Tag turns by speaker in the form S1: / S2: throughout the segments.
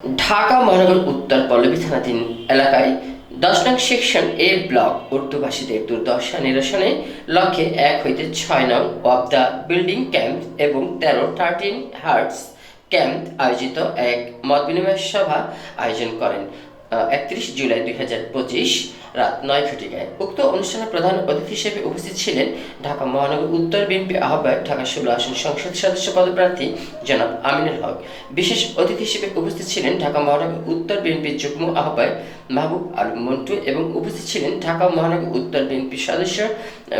S1: ঢাকা মহানগর উত্তর পল্লবী থানাধীন এলাকায় দশ নং সেকশন এ ব্লক উর্দুভাষীদের দুর্দশা নিরসনে লক্ষ্যে এক হইতে ছয় নং অব দ্য বিল্ডিং ক্যাম্প এবং তেরো থার্টিন হার্টস ক্যাম্প আয়োজিত এক মত বিনিময় সভা আয়োজন করেন। একত্রিশ জুলাই দুই হাজার পঁচিশ রাত নয় ঘটিকায়। উক্ত অনুষ্ঠানে প্রধান অতিথি হিসেবে উপস্থিত ছিলেন ঢাকা মহানগর উত্তর বিএনপি আহ্বায়ক, ঢাকা ষোলো আসন সংসদ সদস্য পদপ্রার্থী জনাব আমিনুল হক। বিশেষ অতিথি হিসেবে উপস্থিত ছিলেন ঢাকা মহানগর উত্তর বিএনপির যুগ্ম আহ্বায়ক মাহবুব আলম মন্টু এবং উপস্থিত ছিলেন ঢাকা মহানগর উত্তর বিএনপি সদস্য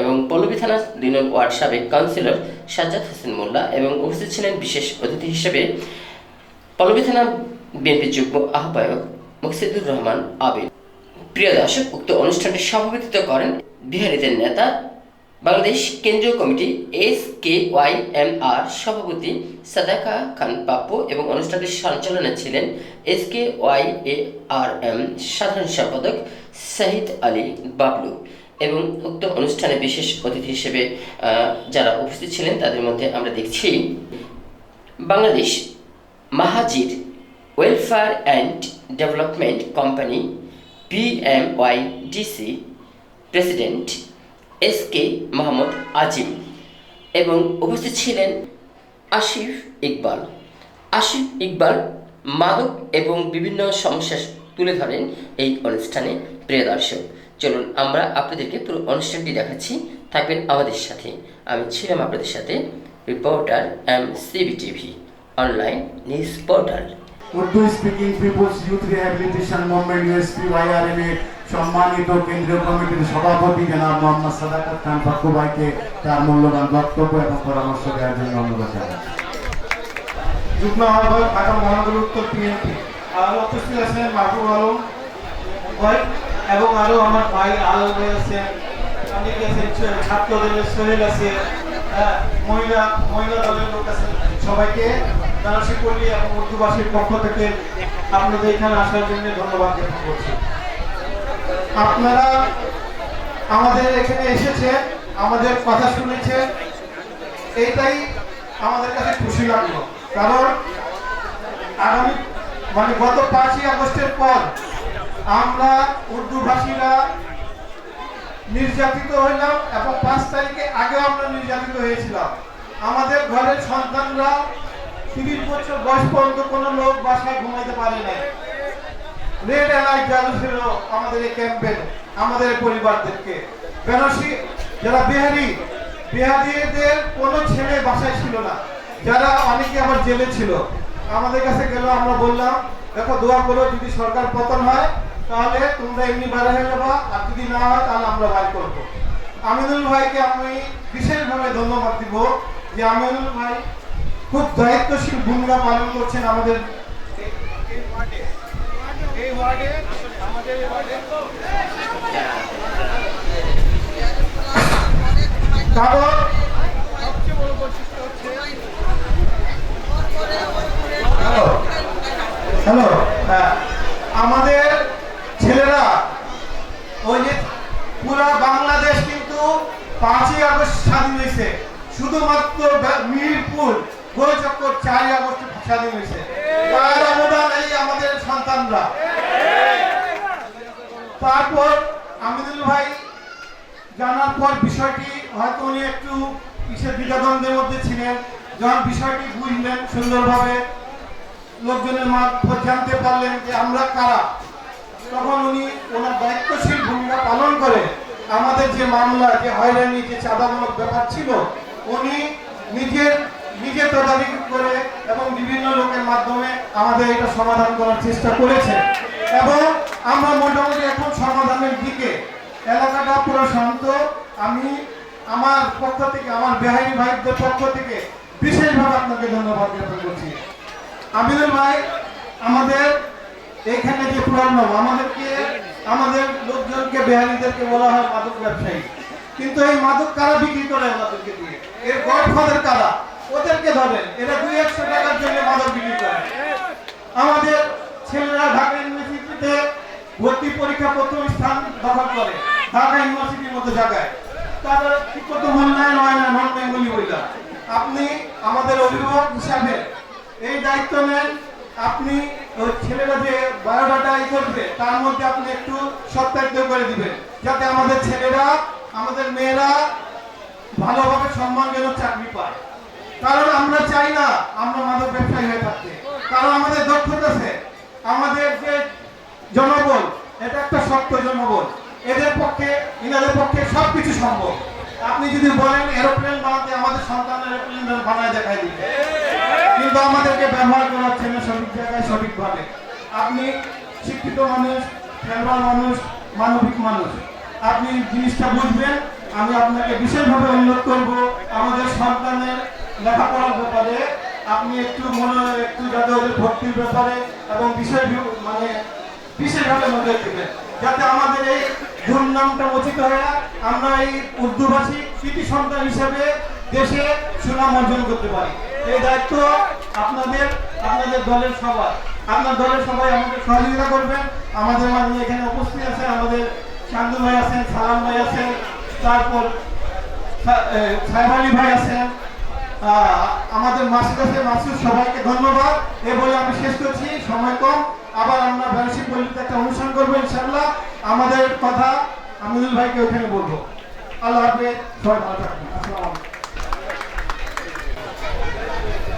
S1: এবং পল্লবী থানা দুই নং ওয়ার্ড সাবেক কাউন্সিলর সাজ্জাদ হোসেন মোল্লা এবং উপস্থিত ছিলেন বিশেষ অতিথি হিসেবে পল্লবী থানা বিএনপির যুগ্ম আহ্বায়ক মুকসিদুর রহমান আবিদ। প্রিয় দর্শক, উক্ত অনুষ্ঠানটি সভাপতিত্ব করেন বিহারীদের নেতা, বাংলাদেশ কেন্দ্রীয় committee S K Y M R সভাপতি সাদাকা খান পাপ্পু এবং অনুষ্ঠানটির সঞ্চালনে ছিলেন S K Y A R M সাধারণ সম্পাদক শাহিদ আলী বাবলু এবং উক্ত অনুষ্ঠানে বিশেষ অতিথি হিসেবে যারা উপস্থিত ছিলেন তাদের মধ্যে আমরা দেখছি Bangladesh Mohajir welfare and development company PMYDC president S K Mohammad Azim এবং উপস্থিত ছিলেন আসিফ ইকবাল। আসিফ ইকবাল মাদক এবং বিভিন্ন সমস্যা তুলে ধরেন এই অনুষ্ঠানে। প্রিয় দর্শক, চলুন আমরা আপনাদেরকে পুরো অনুষ্ঠানটি দেখাচ্ছি। থাকবেন আমাদের সাথে। আমি ছিলাম আপনাদের সাথে reporter M CB TV online news portal.
S2: Urdu speaking peoples youth rehabilitation movement USP YRM এর সম্মানিত কেন্দ্রীয় কমিটির সভাপতি জনাব মোহাম্মদ সাদাকাত খান ভাইকে তার মূল্যবান বক্তব্য এবং পরামর্শ দেওয়ার জন্য অনুরোধ জানাচ্ছি
S3: যুগ্ম আহ্বায়ক ঢাকা মহানগর উত্তর পিএনপি আর উপস্থিত আছেন মাহবুব আলম ভাই এবং আরও আমার ভাই আলম ভাই আছেন, অনেক আছেন, ছ- ছাত্র দলের সোহেল আছে মহিলা মহিলা দলের লোক আছে সবাইকে আপনারা আমাদের এখানে এসেছেন, আমাদের কথা শুনেছেন, এইটাই আমাদের কাছে খুশি লাগল। কারণ আগামী মানে গত পাঁচই আগস্টের পর আমরা উর্দু ভাষীরা নির্যাতিত হইলাম এবং পাঁচ তারিখে আগেও আমরা নির্যাতিত হয়েছিলাম। আমাদের ঘরের সন্তানরা তিরিশ বছর বয়স পর্যন্ত কোনো লোক বাসায় ঘুমাইতে পারে রেড অ্যালার্ট চালু ছিল আমাদের এই আমাদের পরিবারদেরকে। যারা বিহারি, বিহারিদের কোনো ছেলে বাসায় ছিল না। যারা অনেকে আবার জেলে ছিল। আমাদের কাছে গেল, আমরা বললাম, দেখো, দোয়া করো, যদি সরকার পতন হয়, তাহলে তোমরা এমনি বাইরে হয়ে যাবা, আর যদি না হয়, তাহলে আমরা বাইর করব। আমিনুল ভাইকে আমি বিশেষভাবে ধন্যবাদ দিব যে আমিনুল ভাই খুব দায়িত্বশীল ভূমিকা পালন করছেন আমাদের এই-। আমাদের এই সবচেয়ে বড় হচ্ছে হ্যালো হ্যাঁ, আমাদের ছেলেরা ওই যে পুরা বাংলাদেশ কিন্তু পাঁচই আগস্ট স্বাধীন হয়েছে শুধুমাত্র বে- মিরপুর গোলচক্কর চারই আগস্ট স্বাধীন হয়েছে তার অবদান এই আমাদের সন্তানরা তারপর আমিনুল ভাই জানার পর বিষয়টি হয়তো উনি একটু কিসের দ্বিধাদ্বন্দ্বের মধ্যে ছিলেন যখন বিষয়টি বুঝলেন সুন্দরভাবে লোকজনের মারফত জানতে পারলেন যে আমরা কারা তখন উনি ওনার দায়িত্বশীল ভূমিকা পালন করে। আমাদের যে মামলা, যে হয়রানি, যে চাঁদামূলক ব্যাপার ছিল, উনি নিজের, নিজে তদারকি করে এবং বিভিন্ন লোকের মাধ্যমে আমাদের এটা সমাধান করার চেষ্টা করেছে। এবং আমরা মোটামুটি এখন সমাধানের দিকে। এলাকাটা পুরো শান্ত। আমি আমার পক্ষ থেকে, আমার বেহারি ভাইদের পক্ষ থেকে বিশেষভাবে আপনাকে ধন্যবাদ জ্ঞাপন করছি। আমিনুল ভাই, আমাদের এখানে যে প্রবলেম আমাদেরকে, আমাদের লোকজনকে বেহারিদেরকে বলা হয় মাদক ব্যবসায়ী। কিন্তু এই মাদক কারা বিক্রি করে আমাদেরকে দিয়ে? এর গডফাদার কারা? ওদেরকে ধরেন, এরা দুই একশো টাকার জন্য মাদক বিক্রি করে। আমাদের ছেলেরা ঢাকা ইউনিভার্সিটিতে ভর্তি পরীক্ষা প্রথম স্থান দখল করে, ঢাকা ইউনিভার্সিটির মতো জায়গায়। তারা ঠিক মতো মূল্যায়ন হয় না, নন বেঙ্গলি বইলা আপনি আমাদের অভিভাবক হিসাবে এই দায়িত্ব নেন, আপনি ছেলেরা যে বায়োডাটা করবে, তার মধ্যে আপনি একটু সত্যায়িত করে দিবেন, যাতে আমাদের ছেলেরা, আমাদের মেয়েরা ভালোভাবে সম্মানজনক চাকরি পায়। কারণ আমরা চাই না আমরা মাদক ব্যবসায়ী হয়ে থাকতে। কারণ আমাদের দক্ষতা আছে, আমাদের যে জনবল, এটা একটা শক্ত জনবল। এদের পক্ষে, ইনাদের পক্ষে সবকিছু সম্ভব। আপনি যদি বলেন, এরোপ্লেন বানাতে আমাদের সন্তান এরোপ্লেন বানায় দেখাই দিবে। কিন্তু আমাদেরকে ব্যবহার করা হচ্ছে না সঠিক জায়গায় সঠিকভাবে। আপনি শিক্ষিত মানুষ খেলবার মানুষ, মানবিক মানুষ। আপনি জিনিসটা বুঝবেন, আমি আপনাকে বিশেষভাবে অনুরোধ করব, আমাদের সন্তানের লেখাপড়ার ব্যাপারে, আপনি একটু মনে, একটু যাতে ওদের ভর্তির ব্যাপারে এবং বিষয় বি- মানে বিশেষভাবে নজর দেবেন। যাতে আমাদের এই দুর্নামটা উচিত হয়ে আমরা এই উর্দুভাষী কৃতি সন্তান হিসেবে দেশে সুনাম অর্জন করতে পারি। এই দায়িত্ব আপনাদের আপনাদের দলের আপনার দলের সবাই আমাদের সহযোগিতা করবেন। আমাদের মাঝে এখানে উপস্থিত আছে আমাদের ভাই আছেন, সালাম ভাই আছেন, তারপর ভাই আছেন। আমাদের আছে সবাইকে ধন্যবাদ। এ বলে আমি শেষ করছি, সময় কম। আবার আমরা ব্যবসায়িক পল্লীতে একটা অনুষ্ঠান করব ইনশাল্লাহ আমাদের কথা আমিনুল ভাইকে ওখানে বলব। আল্লাহ হাফেজ, সবাই ভালো থাকবেন আসসালামু আলাইকুম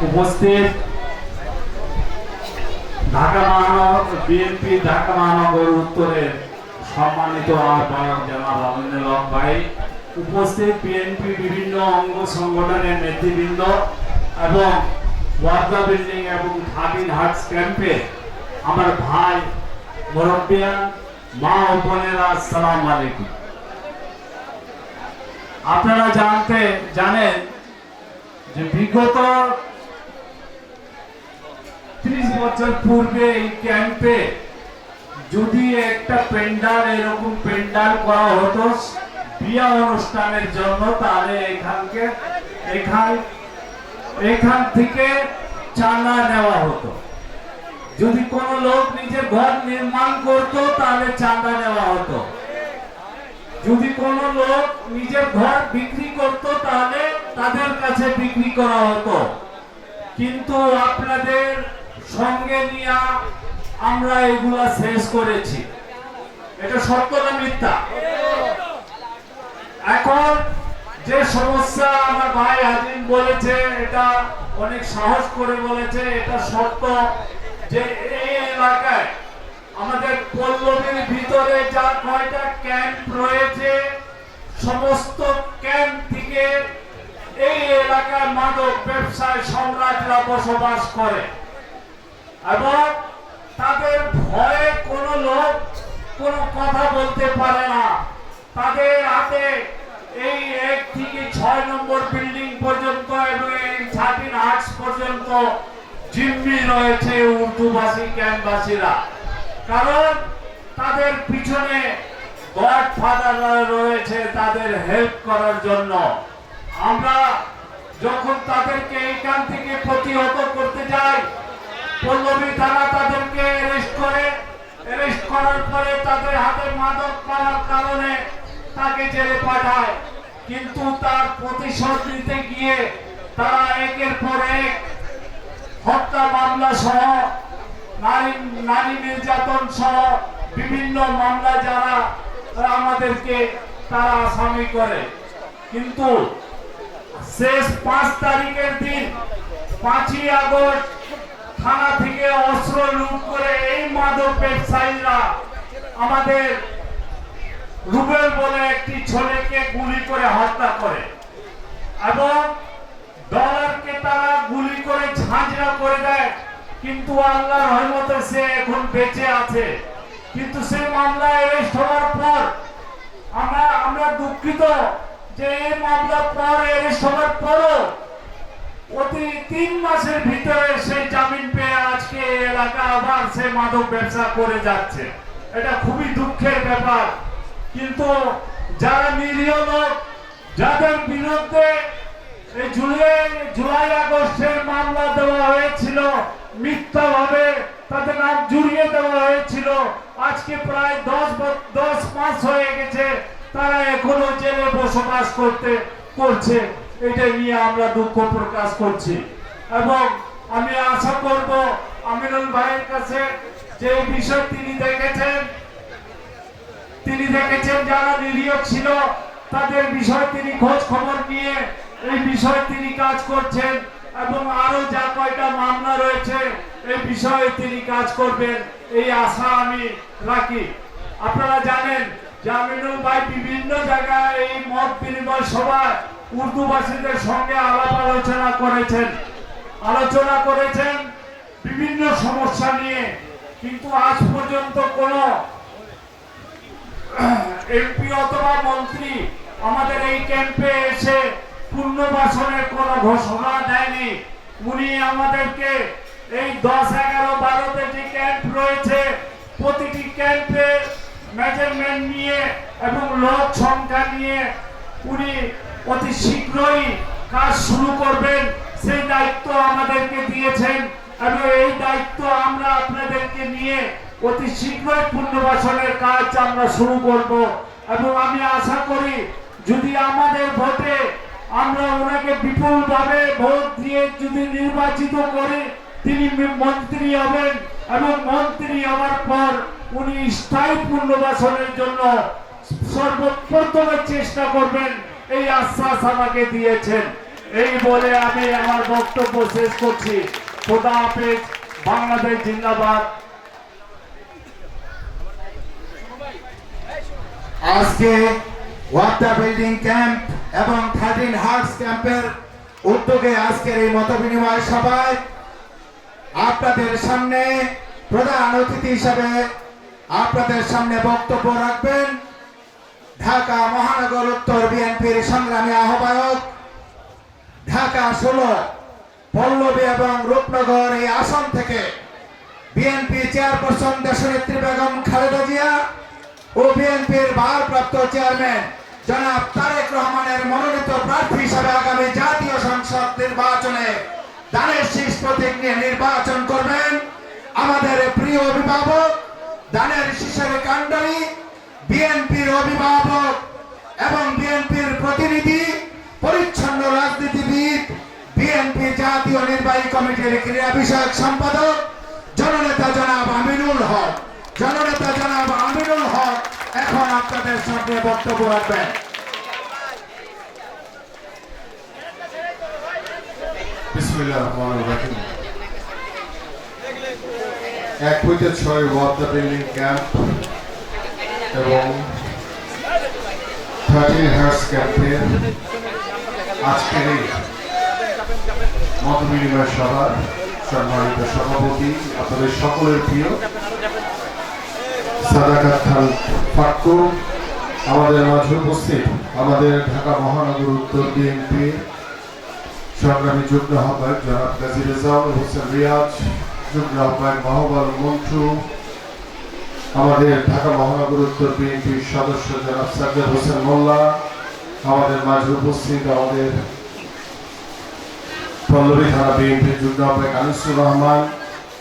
S4: উপস্থিত। ঢাকা মহানগর, বিএনপি ঢাকা মহানগর উত্তরের সম্মানিত আহ্বায়ক জনাব আমিনুল হক ভাই, উপস্থিত বিএনপি বিভিন্ন অঙ্গ সংগঠনের নেতৃবৃন্দ এবং ওয়ার্দা বিল্ডিং এবং থার্টিন হার্টস ক্যাম্পে আমার ভাই মুরব্বিয়ান, মা ও বোনেরা আসসালামু আলাইকুম। আপনারা জানতে জানেন যে বিগত ত্রিশ বছর পূর্বে এই ক্যাম্পে যদি একটা পেন্ডাল, এরকম পেন্ডাল করা হতো, বিয়া অনুষ্ঠানের জন্য, তাহলে এখানকে, এখান এখান থেকে চাঁদা নেওয়া হতো। যদি কোনো লোক নিজের ঘর নির্মাণ করত, তাহলে চাঁদা নেওয়া হতো। যদি কোনো লোক নিজের ঘর বিক্রি করত, তাহলে তাদের কাছে বিক্রি করা হতো। কিন্তু আপনাদের সঙ্গে নিয়ে আমরা এগুলা শেষ করেছি। এটা সত্য না মিথ্যা? এখন যে সমস্যা আমার ভাই আজিম বলেছে, এটা অনেক সাহস করে বলেছে, এটা সত্য যে এই এলাকায় আমাদের পল্লবীর ভিতরে যা কয়টা ক্যাম্প রয়েছে, সমস্ত ক্যাম্প থেকে এই এলাকার মাদক ব্যবসায় সম্রাটরা বসবাস করে। এবং তাদের ভয়ে কোনো লোক কোনো কথা বলতে পারে না। তাদের হাতে এই এক থেকে ছয় নম্বর বিল্ডিং পর্যন্ত এবং এই থার্টিন আর্টস পর্যন্ত জিম্মি রয়েছে উর্দুভাষী ক্যাম্পবাসীরা কারণ তাদের পিছনে গড ফাদাররা রয়েছে তাদের হেল্প করার জন্য। আমরা যখন তাদেরকে এইখান থেকে প্রতিহত করতে যাই পল্লবী থানা তাদেরকে অ্যারেস্ট করে। অ্যারেস্ট করার পরে তাদের হাতে মাদক পাওয়ার কারণে তাকে জেলে পাঠায়। কিন্তু তার প্রতিশোধ নিতে গিয়ে তারা একের পর এক হত্যা মামলা সহ, নারী নারী নির্যাতন সহ বিভিন্ন মামলা যারা আমাদেরকে, তারা আসামি করে। কিন্তু শেষ পাঁচ তারিখের দিন পাঁচই আগস্ট থানা থেকে অস্ত্র লুট করে এই মাদক ব্যবসায়ীরা আমাদের রুবেল বলে একটি ছেলেকে গুলি করে হত্যা করে এবং ডলারকে তারা গুলি করে ঝাঁঝরা করে দেয়। কিন্তু আল্লাহর রহমতে সে এখন বেঁচে আছে। কিন্তু সেই মামলা অ্যারেস্ট হওয়ার পর আমরা আমরা দুঃখিত যে এই মামলা পর অ্যারেস্ট হওয়ার পরও অতি তিন মাসের ভিতরে সেই জামিন পেয়ে আজকে এলাকা আবার সে মাদক ব্যবসা করে যাচ্ছে। এটা খুবই দুঃখের ব্যাপার। কিন্তু যারা নিরীহ লোক, যাদের বিরুদ্ধে জুলাই আগস্টের মামলা দেওয়া হয়েছিল মিথ্যা ভাবে তাদের নাম জুড়িয়ে দেওয়া হয়েছিল, আজকে প্রায় দশ দশ মাস হয়ে গেছে, তারা এখনও জেলে বসবাস করতে, করছে। এটা নিয়ে আমরা দুঃখ প্রকাশ করছি। এবং আমি আশা করব আমিনুল ভাইয়ের কাছে যে বিষয় তিনি দেখেছেন তিনি দেখেছেন যারা নিরীহ ছিল, তাদের বিষয় তিনি খোঁজ খবর নিয়ে এই বিষয়ে তিনি কাজ করছেন এবং আরও যা কয়টা মামলা রয়েছে, এই বিষয়ে তিনি কাজ করবেন। এই আশা আমি রাখি। আপনারা জানেন যে আমিনুল ভাই বিভিন্ন জায়গায় এই মত বিনিময় সভায় উর্দুভাষীদের সঙ্গে আলাপ আলোচনা করেছেন। আলোচনা করেছেন বিভিন্ন সমস্যা নিয়ে। কিন্তু আজ পর্যন্ত কোনো এমপি অথবা মন্ত্রী আমাদের এই ক্যাম্পে এসে পুনর্বাসনের কোনো ঘোষণা দেয়নি। উনি আমাদেরকে এই দশ, এগারো, বারোতে যে ক্যাম্প রয়েছে, প্রতিটি ক্যাম্পে মেজারমেন্ট নিয়ে এবং লোক সংখ্যা নিয়ে উনি অতি শীঘ্রই কাজ শুরু করবেন। সেই দায়িত্ব আমাদেরকে দিয়েছেন। এবং এই দায়িত্ব আমরা আপনাদেরকে নিয়ে অতি শীঘ্রই পুনর্বাসনের কাজ আমরা শুরু করব। এবং আমি আশা করি যদি আমাদের ভোটে আমরা ওনাকে বিপুলভাবে ভোট দিয়ে যদি নির্বাচিত করি, তিনি মন্ত্রী হবেন এবং মন্ত্রী হওয়ার পর উনি স্থায়ী পুনর্বাসনের জন্য সর্বপ্রথমে চেষ্টা করবেন, এই আশ্বাস আমাকে দিয়েছেন। এই বলে আমি আমার বক্তব্য শেষ করছি। খোদা হাফেজ, বাংলাদেশ জিন্দাবাদ।
S2: আজকে ওয়ার্তা বিল্ডিং ক্যাম্প এবং থার্টিন হার্টস ক্যাম্পের উদ্যোগে আজকের এই মত বিনিময় সভায় আপনাদের সামনে প্রধান অতিথি হিসাবে আপনাদের সামনে বক্তব্য রাখবেন। ঢাকা মহানগর উত্তর বিএনপির সংগ্রামী আহ্বায়ক ঢাকা ষোলো, পল্লবী এবং রূপনগর এই আসন থেকে বিএনপি চেয়ারপারসন দেশনেত্রী বেগম খালেদা জিয়া ও বিএনপির ভারপ্রাপ্ত চেয়ারম্যান জনাব তারেক রহমানের মনোনীত প্রার্থী হিসাবে আগামী জাতীয় সংসদ নির্বাচনে দানের শীষ প্রতীক নিয়ে নির্বাচন করবেন। আমাদের প্রিয় অভিভাবক, দানের শীষের কাণ্ডারি বিএনপির অভিভাবক এবং বিএনপির প্রতিনিধি, পরিচ্ছন্ন রাজনীতিবিদ, বিএনপি জাতীয় নির্বাহী কমিটির ক্রীড়া বিষয়ক সম্পাদক, জননেতা জনাব আমিনুল হক। জননেতা জনাব আমিনুল হক, এখন আপনাদের সামনে বক্তব্য রাখবেন।
S5: এক হইতে ছয় ওয়ার্ডা বিল্ডিং ক্যাম্প এবং আজকের এই মত বিনিময় সভার সম্মানিত সভাপতি, আপনাদের সকলের প্রিয় সাদাকাত খান ফাক্কু আমাদের মাঝে উপস্থিত আমাদের ঢাকা মহানগর উত্তর বিএনপির সংগ্রামী যুগ্ম আহ্বায়ক জনাব গাজী রেজাউল হোসেন রিয়াজ, যুগ্ম আহ্বায়ক মাহবাল মন্টু আমাদের ঢাকা মহানগর উত্তর বিএনপির সদস্য জনাব সাজ্জাদ হোসেন মোল্লা, আমাদের মাঝে উপস্থিত আমাদের পল্লবী থানা বিএনপির যুগ্ম আহ্বায়ক আনিসুর রহমান,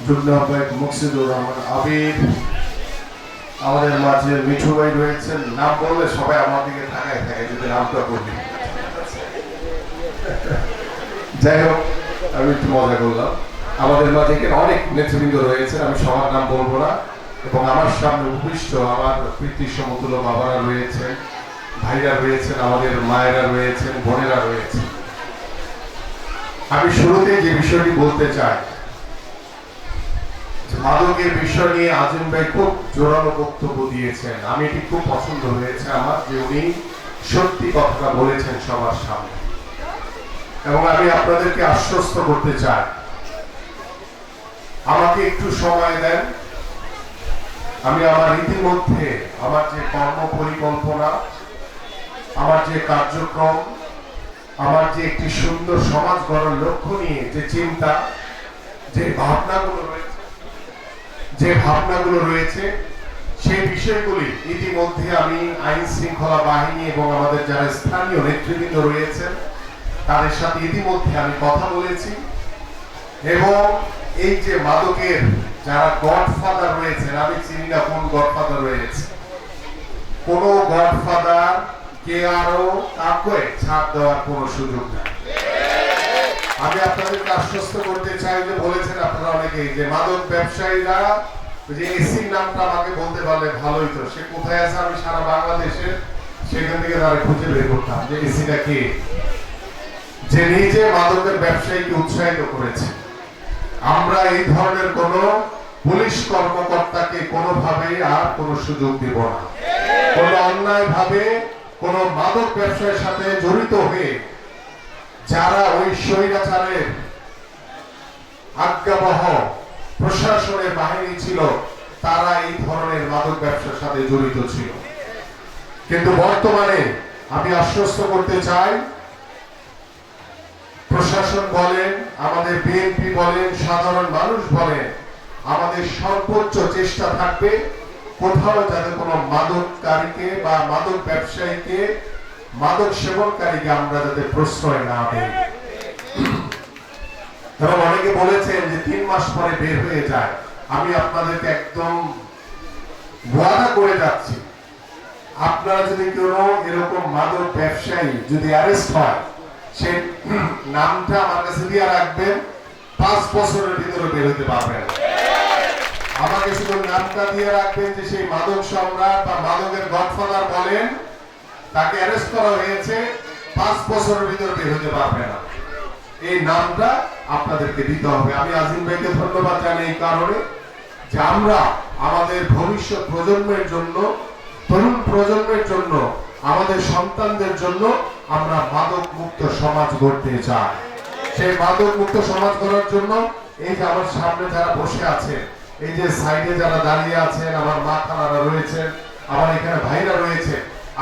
S5: যুগ্ম আহ্বায়ক মুকসিদুর রহমান আবির, আমাদের মাঝে মিঠু ভাই রয়েছেন। নাম বললে সবাই আমার দিকে থাকায় থাকে, যদি নামটা বলি। যাই হোক, আমি একটু মজা করলাম। আমাদের মাঝে অনেক নেতৃবৃন্দ রয়েছে আমি সবার নাম বলব না। এবং আমার সামনে উপবিষ্ট আমার প্রীতি সমতুল্য বাবারা রয়েছেন, ভাইরা রয়েছেন, আমাদের মায়েরা রয়েছেন, বোনেরা রয়েছেন। আমি শুরুতে যে বিষয়টি বলতে চাই মাদকের বিষয় নিয়ে আজিম ভাই খুব জোরালো বক্তব্য দিয়েছেন। আমি এটি খুব পছন্দ হয়েছে আমার, যে উনি সত্যি কথাটা বলেছেন সবার সামনে। এবং আমি আপনাদেরকে আশ্বস্ত করতে চাই, আমাকে একটু সময় দেন। আমি আমার ইতিমধ্যে আমার যে কর্ম পরিকল্পনা আমার যে কার্যক্রম, আমার যে একটি সুন্দর সমাজ গড়ার লক্ষ্য নিয়ে যে চিন্তা, যে ভাবনাগুলো রয়েছে, যে ভাবনাগুলো রয়েছে, সেই বিষয়গুলি ইতিমধ্যে আমি আইন শৃঙ্খলা বাহিনী এবং আমাদের যারা স্থানীয় নেতৃবৃন্দ রয়েছেন, তাদের সাথে ইতিমধ্যে আমি কথা বলেছি। এবং এই যে মাদকের যারা গডফাদার রয়েছেন, আমি চিনি না কোন গডফাদার রয়েছে। কোন গডফাদার কে আরও কাউকে ছাড় দেওয়ার কোনো সুযোগ নেই। আমি আপনাদেরকে আশ্বস্ত করতে চাই যে বলেছেন আপনারা অনেকেই যে মাদক ব্যবসায়ীরা যে এসির নামটা আমাকে বলতে পারলে ভালোই তো। সে কোথায় আছে আমি সারা বাংলাদেশে সেখান থেকে তারা খুঁজে বের করতাম যে এসিটা কে। যে নিজে মাদকের ব্যবসায়ীকে উৎসাহিত করেছে। আমরা এই ধরনের কোন পুলিশ কর্মকর্তাকে কোনোভাবে আর কোনো সুযোগ দিব না। কোন অন্যায় ভাবে কোন মাদক ব্যবসায়ের সাথে জড়িত হয়ে যারা ওই স্বৈরাচারের আজ্ঞাবহ প্রশাসনের বাহিনী ছিল, তারা এই ধরনের মাদক ব্যবসার সাথে জড়িত ছিল। কিন্তু বর্তমানে আমি আশ্বস্ত করতে চাই প্রশাসন বলেন, আমাদের বিএনপি বলেন, সাধারণ মানুষ বলেন, আমাদের সর্বোচ্চ চেষ্টা থাকবে কোথাও যাতে কোনো মাদককারীকে বা মাদক ব্যবসায়ীকে মাদক সেবনকারীকে আমরা যাতে প্রশ্রয় না দিই। এবং অনেকে বলেছেন যে তিন মাস পরে বের হয়ে যায়। আমি আপনাদেরকে একদম ওয়াদা করে যাচ্ছি। আপনারা যদি কোনো এরকম মাদক ব্যবসায়ী যদি অ্যারেস্ট হয় সে নামটা আমার কাছে দিয়ে রাখবেন, পাঁচ বছরের ভিতরে বের হতে পারবেন। আমাকে শুধু নামটা দিয়ে রাখবেন যে সেই মাদক সম্রাট বা মাদকের গডফাদার বলেন, তাকে অ্যারেস্ট করা হয়েছে, পাঁচ বছরের ভিতরে বের হতে পারবে না। এই নামটা আপনাদেরকে দিতে হবে। আমি আজিম ভাইকে ধন্যবাদ জানাই এই কারণে যে আমরা আমাদের ভবিষ্যৎ প্রজন্মের জন্য, তরুণ প্রজন্মের জন্য, আমাদের সন্তানদের জন্য আমরা মাদক মুক্ত সমাজ গড়তে চাই। সেই মাদক মুক্ত সমাজ গড়ার জন্য এই যে আমার সামনে যারা বসে আছে, এই যে সাইডে যারা দাঁড়িয়ে আছেন, আমার মা খালারা রয়েছেন, আমার এখানে ভাইরা রয়েছে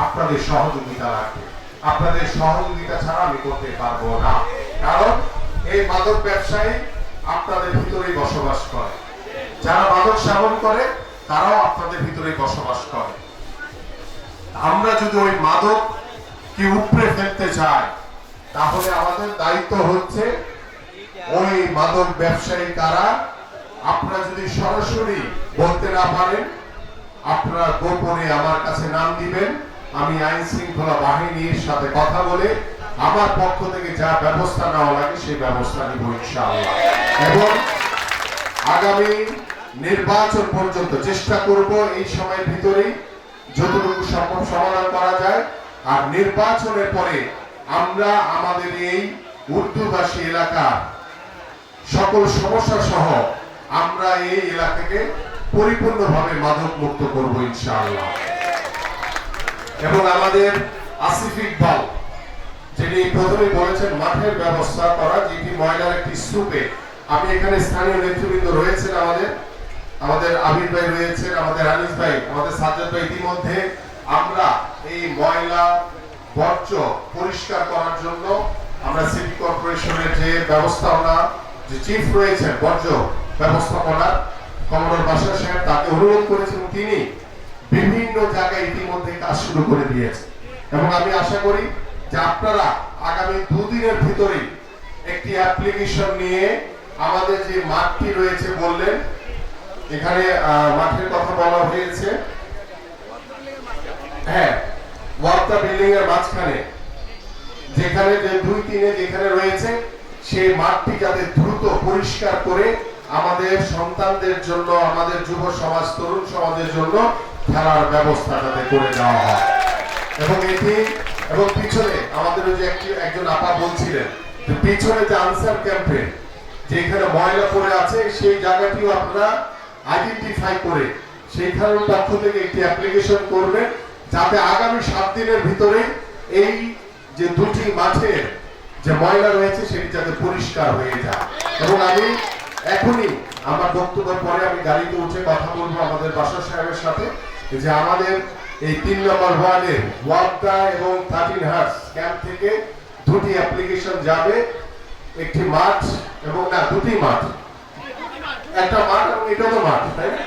S5: আপনাদের সহযোগিতা লাগবে। আপনাদের সহযোগিতা ছাড়া আমি করতে পারব না। কারণ এই মাদক ব্যবসায়ী আপনাদের ভিতরেই বসবাস করে। যারা মাদক সেবন করে, তারাও আপনাদের ভিতরেই বসবাস করে। আমরা যদি ওই মাদক কি উপড়ে ফেলতে চাই তাহলে আমাদের দায়িত্ব হচ্ছে ওই মাদক ব্যবসায়ী কারা? আপনারা যদি সরাসরি বলতে না পারেন, আপনারা গোপনে আমার কাছে নাম দিবেন। আমি আইন শৃঙ্খলা বাহিনীর সাথে কথা বলে আমার পক্ষ থেকে যা ব্যবস্থা নেওয়া লাগে সেই ব্যবস্থা নিব ইনশাআল্লাহ। এবং আগামী নির্বাচন পর্যন্ত চেষ্টা করব এই সময়ের ভিতরেই যতটুকু সম্ভব সমাধান করা যায়। আর নির্বাচনের পরে আমরা আমাদের এই উর্দুভাষী এলাকার সকল সমস্যা সহ আমরা এই এলাকাকে পরিপূর্ণভাবে মাদক মুক্ত করব ইনশাআল্লাহ। এবং আমাদের আসিফ ইকবাল যিনি প্রথমে বলেছেন, মাঠের ব্যবস্থা করা যেটি ময়লার একটি স্তূপে। আমি এখানে স্থানীয় নেতৃবৃন্দ রয়েছেন আমাদের আমাদের আবির ভাই রয়েছেন, আমাদের আনিস ভাই, আমাদের সাজ্জাদ ভাই ইতিমধ্যে আমরা এই ময়লা বর্জ্য পরিষ্কার করার জন্য আমরা সিটি কর্পোরেশনের যে ব্যবস্থাপনা, যে চিফ রয়েছেন, বর্জ্য ব্যবস্থাপনার কমডোর বাসার সাহেব, তাকে অনুরোধ করেছেন, তিনি বিভিন্ন জায়গায় ইতিমধ্যে কাজ শুরু করে দিয়েছে এবং আমি আশা করি যে আপনারা আগামী দুদিনের ভিতরেই একটি অ্যাপ্লিকেশন নিয়ে আমাদের যে মাঠটি রয়েছে বললেন, এখানে মাঠের কথা বলা হয়েছে। হ্যাঁ ওয়ার্তা বিল্ডিং এর মাঝখানে। যেখানে যে দুই তিনে যেখানে রয়েছে, সেই মাঠটি যাতে দ্রুত পরিষ্কার করে আমাদের সন্তানদের জন্য, আমাদের যুব সমাজ, তরুণ সমাজের জন্য খেলার ব্যবস্থা যাতে করে দেওয়া হয়। এবং এটি, এবং পিছনে আমাদের ওই যে একটি, একজন আপা বলছিলেন পিছনে যে আনসার ক্যাম্পে, যেখানে ময়লা পড়ে আছে, সেই জায়গাটিও আপনারা আইডেন্টিফাই করে সেইখানের পক্ষ থেকে একটি অ্যাপ্লিকেশন করবেন। যাতে আগামী সাত দিনের ভিতরে এই যে দুটি মাঠের যে ময়লা রয়েছে সেটি যাতে পরিষ্কার হয়ে যায়। এবং আমি এখনই আমার বক্তব্যের পরে আমি গাড়িতে উঠে কথা বলব আমাদের বাসা সাহেবের সাথে, যে আমাদের এই তিন নম্বর ওয়ার্ডের ওয়ার্ডটা এবং থার্টিন হার্স ক্যাম্প থেকে দুটি অ্যাপ্লিকেশন যাবে। একটি মাঠ এবং না, দুটি মাঠ। একটা মাঠ এবং এটা তো মাঠ, তাই না?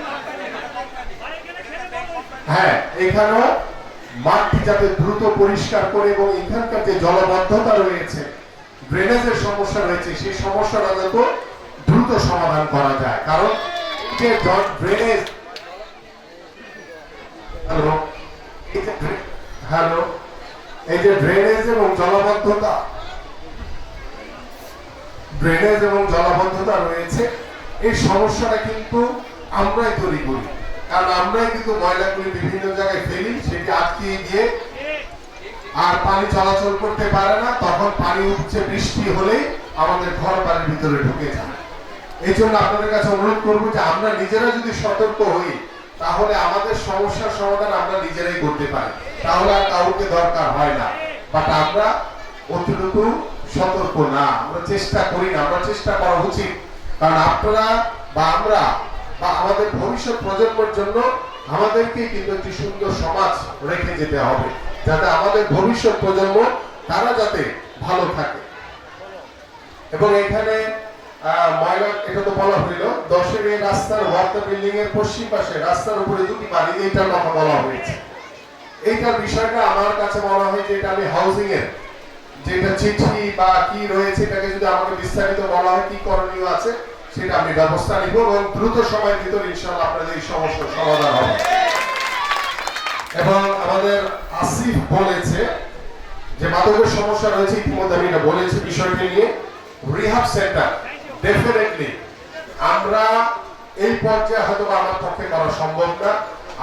S5: হ্যাঁ এখানেও মাঠটি যাতে দ্রুত পরিষ্কার করে এবং এখানকার যে জলবদ্ধতা রয়েছে ড্রেনেজের সমস্যা রয়েছে, সেই সমস্যাটা যাতে দ্রুত সমাধান করা যায়। কারণ যে ড্রেনেজ হ্যালো হ্যালো এই যে ড্রেনেজ এবং জলবদ্ধতা ড্রেনেজ এবং জলাবদ্ধতা রয়েছে, এই সমস্যাটা কিন্তু আমরাই তৈরি করি। কারণ আমরাই কিন্তু ময়লাগুলি বিভিন্ন জায়গায় ফেলি, সেটি আটকে গিয়ে আর পানি চলাচল করতে পারে না। তখন পানি উঠছে বৃষ্টি হলেই আমাদের ঘর বাড়ির ভিতরে ঢুকে যায়। এই জন্য আপনাদের কাছে অনুরোধ করব যে আমরা নিজেরা যদি সতর্ক হই, তাহলে আমাদের সমস্যার সমাধান আমরা নিজেরাই করতে পারি। তাহলে আর কাউকে দরকার হয় না। বাট আমরা অতটুকু সতর্ক না। আমরা চেষ্টা করি না। আমরা চেষ্টা করা উচিত। কারণ আপনারা বা আমরা বা আমাদের ভবিষ্যৎ প্রজন্মের জন্য আমাদেরকে কিন্তু একটি সুন্দর সমাজ রেখে যেতে হবে, যাতে আমাদের ভবিষ্যৎ প্রজন্ম তারা যাতে ভালো থাকে। এবং এখানে এইটার বিষয়টা আমার কাছে এটা আমি হাউজিং এর চিঠি বা কি রয়েছে, এটাকে যদি আমাকে বিস্তারিত বলা হয়, কি করণীয় আছে সেটা আমি ব্যবস্থা নিব এবং দ্রুত সময়ের ভিতর ইনশাআল্লাহ আপনাদের এই সমস্যার সমাধান হবে। এবং আমাদের আসিফ বলেছে যে, মাদকের সমস্যা রয়েছে ইতিমধ্যে, আমি এটা বলেছি বিষয়টি নিয়ে। রিহাব সেন্টার ডেফিনেটলি আমরা এই পর্যায়ে হয়তো আমার পক্ষে করা সম্ভব না।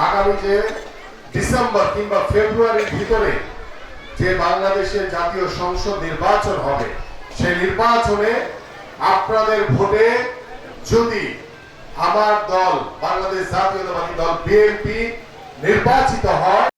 S5: আগামী যে ডিসেম্বর কিংবা ফেব্রুয়ারির ভিতরে যে বাংলাদেশের জাতীয় সংসদ নির্বাচন হবে, সেই নির্বাচনে আপনাদের ভোটে যদি আমার দল বাংলাদেশ জাতীয়তাবাদী দল বিএনপি নির্বাচিত হয়